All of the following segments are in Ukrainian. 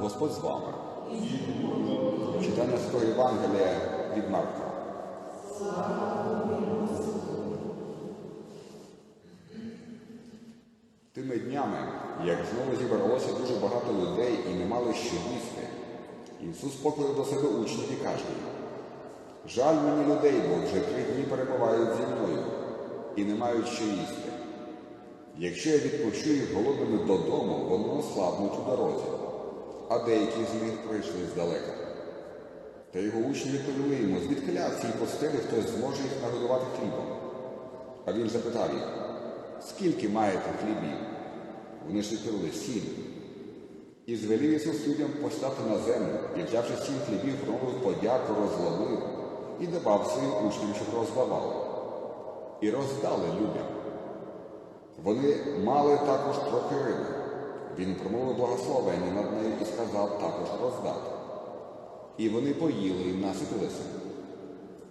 Господь з вами. Читання Святого Євангелія від Марка. Тими днями, як знову зібралося дуже багато людей і не мали що їсти, Ісус покликав до себе учнів і каже Жаль мені людей, бо вже три дні перебувають зі мною і не мають що їсти. Якщо я відпущу їх голодними додому, вони ослабнуть у дорозі, а деякі з них прийшли здалека. Та його учні відповіли йому, звідки в цій постелі хтось зможе їх нагодувати хлібом. А він запитав їх, скільки маєте хлібів? Вони ж відповіли сім. І звелів Ісус людям постати на землю, і взявши сім хлібів, промовив подяку, розломив і давав своїм учням, щоб роздавали. І роздали людям. Вони мали також трохи риби. Він промовив благословення над нею і сказав також роздати. І вони поїли і наситилися.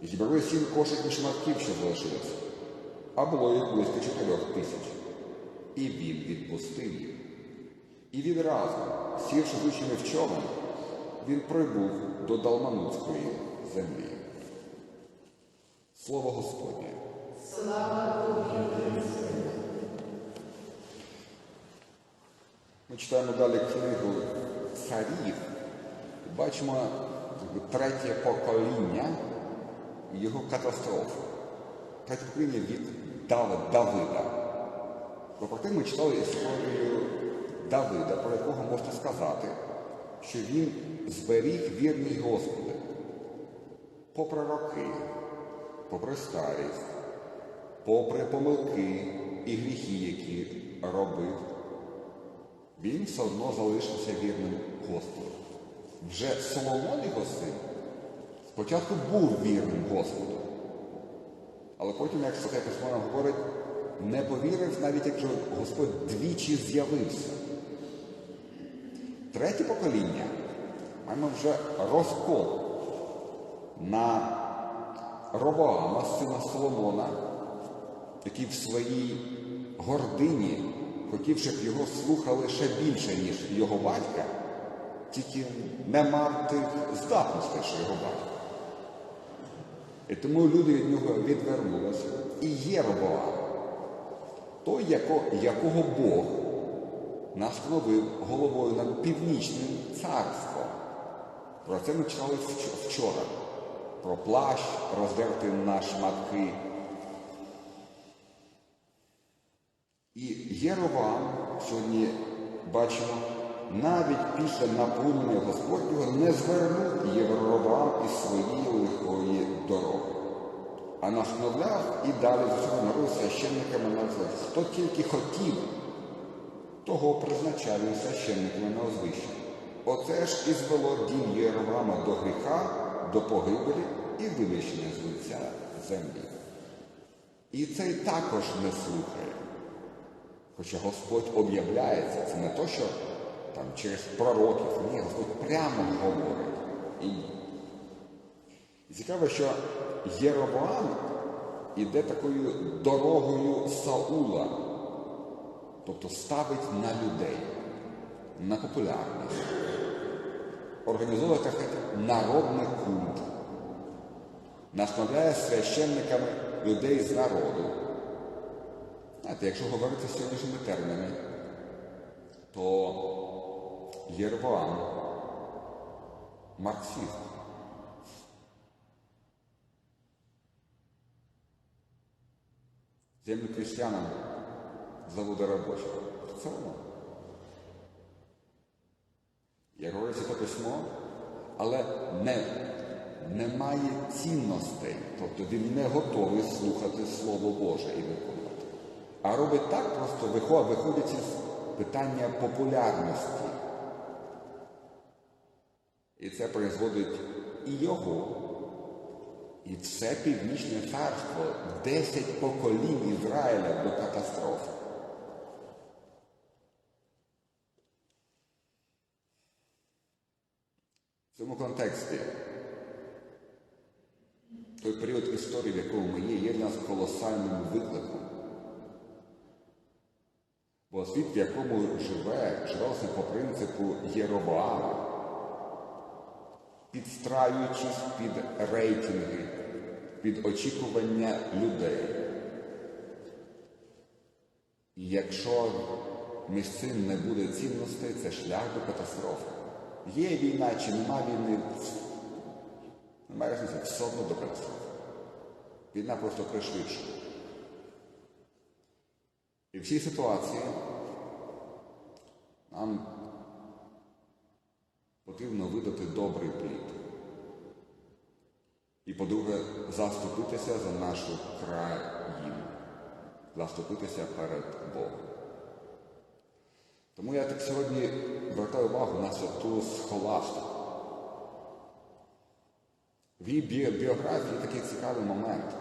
Зібрали сім кошиків шматків, що залишилися, а було їх близько чотирьох тисяч. І він відпустив їх. І відразу, сівши з учнями в човен, він прибув до Далманутської землі. Слово Господнє. Ми читаємо далі книгу царів і бачимо третє покоління і його катастрофи. Третє покоління від Давида. Проте ми читали історію Давида, про якого можна сказати, що він зберіг вірність Господи. Попри роки, попри старість, попри помилки і гріхи, які робив, він все одно залишився вірним Господу. Вже Соломон його син спочатку був вірним Господу, але потім, як Святе Письмо говорить, не повірив, навіть якщо Господь двічі з'явився. Третє покоління маємо вже розкол на Робоама, сина Соломона, який в своїй гордині хотів, щоб його слухали ще більше, ніж його батька, тільки не мав тих здатностей, що його батько. І тому люди від нього відвернулися. І є Робоам, той, яко, якого Бог настановив головою над північним царством. Про це ми читали вчора. Про плащ, роздертий на шматки. І Єровам сьогодні бачимо, навіть після наповнення Господнього не звернув Євровам із своєї лихої дороги, а настановляв і далі з цього народу священниками на землі. Хто тільки хотів, того призначав він священниками на озвище. Оце ж і звело дім Єровама до гріха, до погибелі і винищення з лиця землі. І цей також не слухає. Хоча Господь об'являється, це не то, що там через пророків, ні, Господь прямо говорить. І, цікаво, що Єровоам іде такою дорогою Саула, тобто ставить на людей, на популярність, організовує так народний культ, наставляє священниками людей з народу. Знаєте, якщо говорити сьогоднішніми термінами, то Єрвоам марксист. Землю крестьянам заводи робочого. Це воно. Як говориться то письмо, але не, немає цінностей. Тобто він не готовий слухати Слово Боже і виконувати. А робить так просто виход- виходить із питання популярності. І це призводить і його, і все північне царство, 10 поколінь Ізраїля до катастрофи. В цьому контексті той період історії, в якому ми є, є для нас колосальним викликом. Бо світ, в якому живе, живався по принципу Єробоама, підстраюючись під рейтинги, під очікування людей. І якщо між цим не буде цінностей, це шлях до катастрофи. Є війна чи нема війни, немає різниці, все одно до катастрофи. Війна просто пришвидшує. І в цій ситуації нам потрібно видати добрий плід. І, по-друге, заступитися за нашу країну, заступитися перед Богом. Тому я так сьогодні звертаю увагу на святу схоластику. В її біографії такий цікавий момент.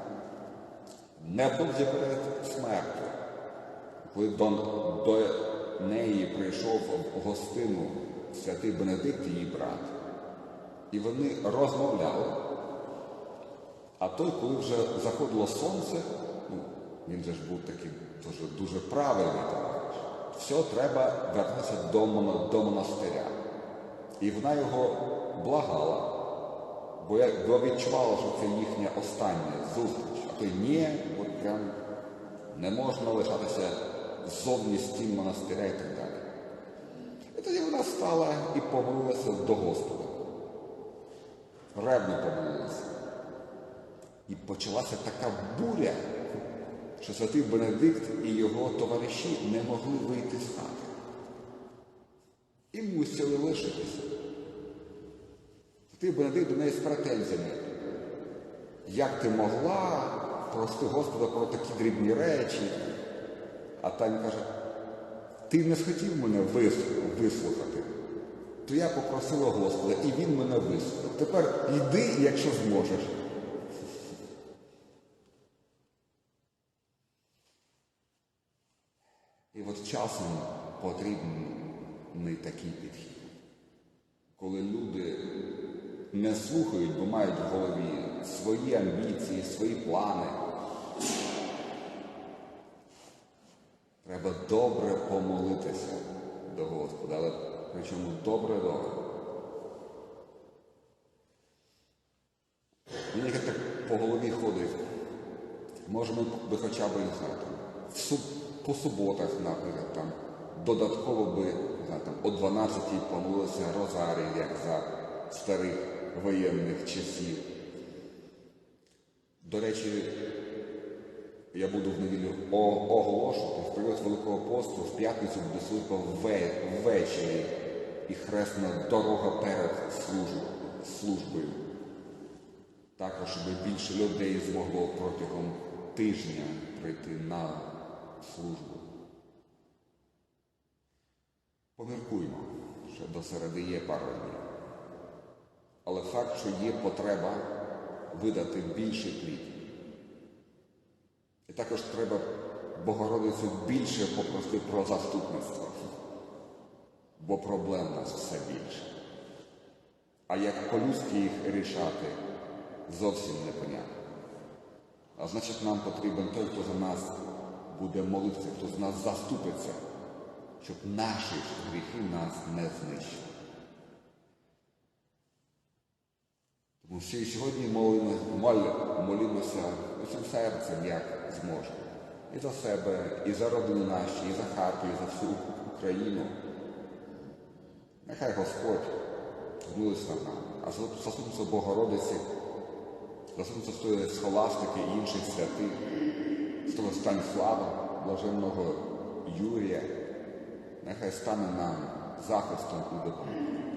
Невдовзі перед смертю, коли до, до неї прийшов в гостину святий Бенедикт, її брат, і вони розмовляли. А той, коли вже заходило сонце, ну, він же ж був такий дуже, дуже правильний все, треба вернутися до, до монастиря. І вона його благала, бо, я, бо відчувала, що це їхня остання зустріч. А той ні, от прям не можна лишатися ззовні стін монастиря і так далі. І тоді вона стала і помолилася до Господа. Ревно помолилася. І почалася така буря, що святий Бенедикт і його товариші не могли вийти з хати. І мусили лишитися. Святий Бенедикт до неї з претензіями. Як ти могла прости Господа про такі дрібні речі? А Таня каже, ти не схотів мене вислухати, то я попросила Господа, і він мене вислухав. Тепер йди, якщо зможеш. І от часом потрібний такий підхід, коли люди не слухають, бо мають в голові свої амбіції, свої плани. Треба добре помолитися до Господа, але причому добре-добре. Мені як так по голові ходить. Може, би хоча б не знаю, там, по суботах, наприклад, там, додатково би знаю, там, о 12-й помолилися Розарій, як за старих воєнних часів. До речі, я буду в неділю о- період Великого посту, в п'ятницю буде служба ввечері і хресна дорога перед службою. Також, щоб більше людей змогло протягом тижня прийти на службу. Поміркуймо, що до середи є пару днів. Але факт, що є потреба видати більше плід. І також треба Богородицю більше попросити про заступництво, бо проблем у нас все більше. А як по-людськи їх рішати, зовсім непонятно. А значить, нам потрібен той, хто за нас буде молитися, хто з нас заступиться, щоб наші гріхи нас не знищили. Тому що і сьогодні молимо, моль- молімося усім серцем, як зможемо. І за себе, і за родини наші, і за Харків, і за всю Україну. Нехай Господь змилується над нами, а за- заступництво Богородиці, заступництво схоластики і інших святих, святого Станіслава, блаженного Юрія, нехай стане нам захистом і допомогою.